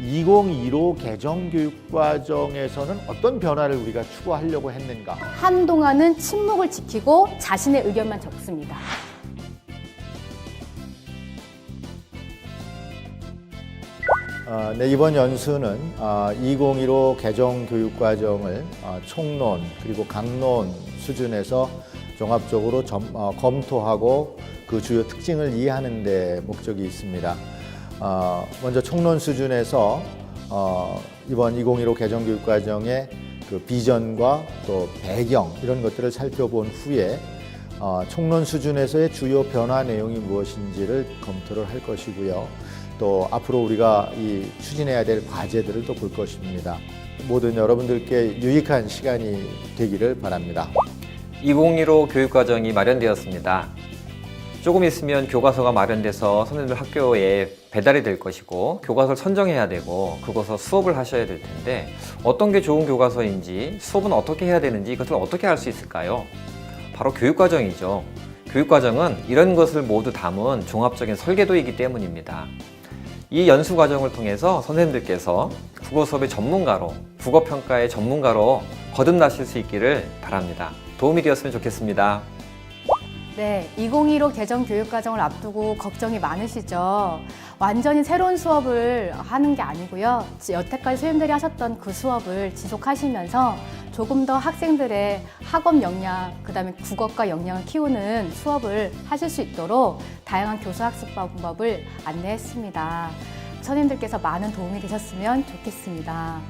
(2015) 개정 교육 과정에서는 어떤 변화를 우리가 추구하려고 했는가 한동안은 침묵을 지키고 자신의 의견만 적습니다. 어, 네, 이번 연수는 어, 2015 개정 교육 과정을 어, 총론 그리고 강론 수준에서 종합적으로 점- 어, 검토하고 그 주요 특징을 이해하는 데 목적이 있습니다. 어, 먼저 총론 수준에서 어, 이번 2015 개정 교육 과정의 그 비전과 또 배경 이런 것들을 살펴본 후에 어, 총론 수준에서의 주요 변화 내용이 무엇인지를 검토를 할 것이고요. 또 앞으로 우리가 이 추진해야 될 과제들을 또 볼 것입니다. 모든 여러분들께 유익한 시간이 되기를 바랍니다. 2015 교육과정이 마련되었습니다. 조금 있으면 교과서가 마련돼서 선생님들 학교에 배달이 될 것이고 교과서를 선정해야 되고 그것을 수업을 하셔야 될 텐데 어떤 게 좋은 교과서인지 수업은 어떻게 해야 되는지 이것을 어떻게 할 수 있을까요? 바로 교육과정이죠. 교육과정은 이런 것을 모두 담은 종합적인 설계도이기 때문입니다. 이 연수 과정을 통해서 선생님들께서 국어 수업의 전문가로, 국어 평가의 전문가로 거듭나실 수 있기를 바랍니다. 도움이 되었으면 좋겠습니다. 네, 2015 개정 교육 과정을 앞두고 걱정이 많으시죠? 완전히 새로운 수업을 하는 게 아니고요. 여태까지 선생님들이 하셨던 그 수업을 지속하시면서 조금 더 학생들의 학업 역량, 그 다음에 국어과 역량을 키우는 수업을 하실 수 있도록 다양한 교수 학습 방법을 안내했습니다. 선생님들께서 많은 도움이 되셨으면 좋겠습니다.